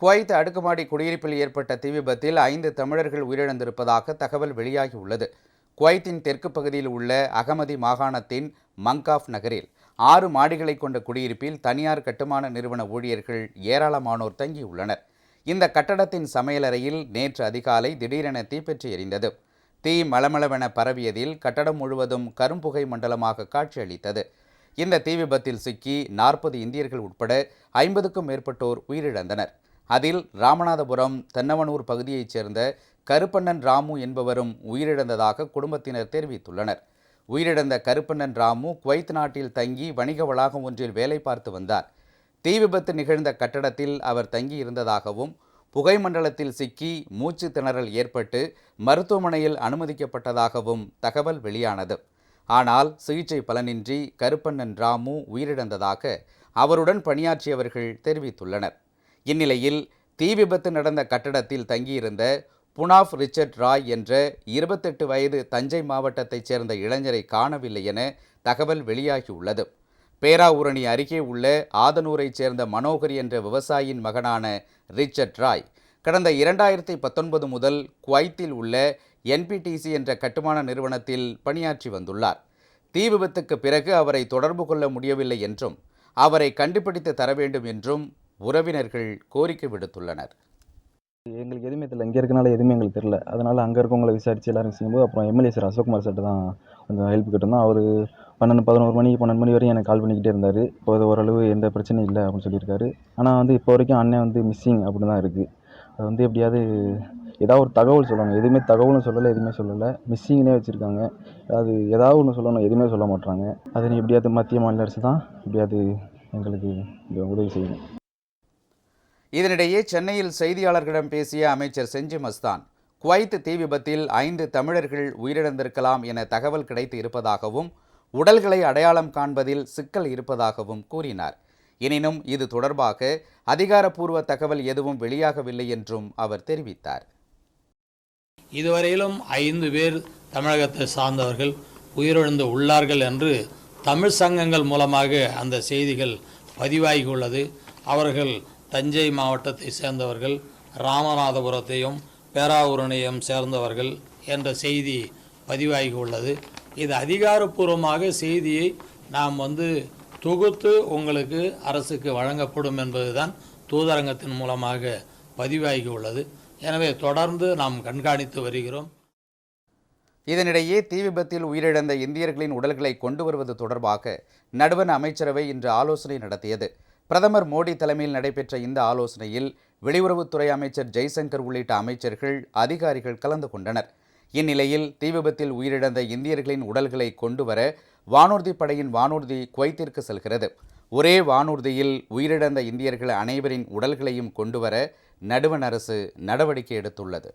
Kuwait அடுக்குமாடி குடியிருப்பில் ஏற்பட்ட தீ விபத்தில் ஐந்து தமிழர்கள் உயிரிழந்திருப்பதாக தகவல் வெளியாகியுள்ளது. குவைத்தின் தெற்கு பகுதியில் உள்ள அகமதி மாகாணத்தின் மங்காஃப் நகரில் ஆறு மாடிகளை கொண்ட குடியிருப்பில் தனியார் கட்டுமான நிறுவன ஊழியர்கள் ஏராளமானோர் தங்கியுள்ளனர். இந்த கட்டடத்தின் சமையலறையில் நேற்று அதிகாலை திடீரென தீப்பற்றி எரிந்தது. தீ மளமளவென பரவியதில் கட்டடம் முழுவதும் கரும்புகை மண்டலமாக காட்சியளித்தது. இந்த தீ விபத்தில் சிக்கி நாற்பது இந்தியர்கள் உட்பட ஐம்பதுக்கும் மேற்பட்டோர் உயிரிழந்தனர். அதில் ராமநாதபுரம் தென்னவனூர் பகுதியைச் சேர்ந்த கருப்பண்ணன் ராமு என்பவரும் உயிரிழந்ததாக குடும்பத்தினர் தெரிவித்துள்ளனர். உயிரிழந்த கருப்பண்ணன் ராமு குவைத் நாட்டில் தங்கி வணிக வளாகம் ஒன்றில் வேலை பார்த்து வந்தார். தீ விபத்து நிகழ்ந்த கட்டடத்தில் அவர் தங்கியிருந்ததாகவும் புகை மண்டலத்தில் சிக்கி மூச்சு திணறல் ஏற்பட்டு மருத்துவமனையில் அனுமதிக்கப்பட்டதாகவும் தகவல் வெளியானது. ஆனால் சிகிச்சை பலனின்றி கருப்பண்ணன் ராமு உயிரிழந்ததாக அவருடன் பணியாற்றியவர்கள் தெரிவித்துள்ளனர். இந்நிலையில் தீ விபத்து நடந்த கட்டடத்தில் தங்கியிருந்த புனாஃப் ரிச்சர்ட் ராய் என்ற இருபத்தெட்டு வயது தஞ்சை மாவட்டத்தைச் சேர்ந்த இளைஞரை காணவில்லை என தகவல் வெளியாகியுள்ளது. பேராவூரணி அருகே உள்ள ஆதனூரைச் சேர்ந்த மனோகர் என்ற விவசாயியின் மகனான ரிச்சர்ட் ராய் கடந்த இரண்டாயிரத்தி பத்தொன்பது முதல் குவைத்தில் உள்ள என்பிடிசி என்ற கட்டுமான நிறுவனத்தில் பணியாற்றி வந்துள்ளார். தீ விபத்துக்கு பிறகு அவரை தொடர்பு கொள்ள முடியவில்லை என்றும் அவரை கண்டுபிடித்து தர வேண்டும் என்றும் உறவினர்கள் கோரிக்கை விடுத்துள்ளனர். எங்களுக்கு எதுவுமே தெரியல. இங்கே இருக்கனால எதுவுமே எங்களுக்கு தெரியல. அதனால் அங்கே இருக்கவங்களை விசாரித்து எல்லாரும் செய்யும்போது அப்புறம் எம்எல்ஏ சார் அசோக்குமார் சார்ட்டு தான் கொஞ்சம் ஹெல்ப் கேட்டிருந்தோம் அவர் பன்னெண்டு பதினோரு மணி பன்னெண்டு மணி வரையும் எனக்கு கால் பண்ணிக்கிட்டே இருந்தார். இப்போ அது ஓரளவு எந்த பிரச்சனையும் இல்லை அப்படின்னு சொல்லியிருக்காரு. ஆனால் வந்து இப்போ வரைக்கும் அண்ணன் வந்து மிஸ்ஸிங் அப்படி தான் இருக்குது அது வந்து எப்படியாவது ஏதாவது ஒரு தகவல் சொல்லணும். எதுவுமே தகவலும் சொல்லலை எதுவுமே சொல்லலை. மிஸ்ஸிங்னே வச்சுருக்காங்க. அது ஏதாவது ஒன்று சொல்லணும். எதுவுமே சொல்ல மாட்டுறாங்க அதை நீ எப்படியாவது மத்திய மாநில அரசு தான் எப்படியாவது எங்களுக்கு உதவி செய்யணும். இதனிடையே சென்னையில் செய்தியாளர்களிடம் பேசிய அமைச்சர் செஞ்சி மஸ்தான் குவைத் தீ விபத்தில் ஐந்து தமிழர்கள் உயிரிழந்திருக்கலாம் என தகவல் கிடைத்து இருப்பதாகவும் உடல்களை அடையாளம் காண்பதில் சிக்கல் இருப்பதாகவும் கூறினார். எனினும் இது தொடர்பாக அதிகாரப்பூர்வ தகவல் எதுவும் வெளியாகவில்லை என்றும் அவர் தெரிவித்தார். இதுவரையிலும் ஐந்து பேர் தமிழகத்தை சார்ந்தவர்கள் உயிரிழந்து உள்ளார்கள் என்று தமிழ் சங்கங்கள் மூலமாக அந்த செய்திகள் பதிவாகியுள்ளது. அவர்கள் தஞ்சை மாவட்டத்தை சேர்ந்தவர்கள் ராமநாதபுரத்தையும் பேராவூரணையும் சேர்ந்தவர்கள் என்ற செய்தி பதிவாகி உள்ளது. இது அதிகாரப்பூர்வமாக செய்தியை நாம் வந்து தொகுத்து உங்களுக்கு அரசுக்கு வழங்கப்படும் என்பதுதான் தூதரங்கத்தின் மூலமாக பதிவாகியுள்ளது எனவே தொடர்ந்து நாம் கண்காணித்து வருகிறோம். இதனிடையே தீ விபத்தில் உயிரிழந்த இந்தியர்களின் உடல்களை கொண்டு வருவது தொடர்பாக நடுவண் அமைச்சரவை இன்று ஆலோசனை நடத்தியது. பிரதமர் மோடி தலைமையில் நடைபெற்ற இந்த ஆலோசனையில் வெளியுறவுத்துறை அமைச்சர் ஜெய்சங்கர் உள்ளிட்ட அமைச்சர்கள் அதிகாரிகள் கலந்து கொண்டனர். இந்நிலையில் தீ விபத்தில் உயிரிழந்த இந்தியர்களின் உடல்களை கொண்டுவர வானூர்தி படையின் வானூர்தி குவைத்திற்கு செல்கிறது. ஒரே வானூர்தியில் உயிரிழந்த இந்தியர்கள் அனைவரின் உடல்களையும் கொண்டுவர நடுவண் அரசு நடவடிக்கை எடுத்துள்ளது.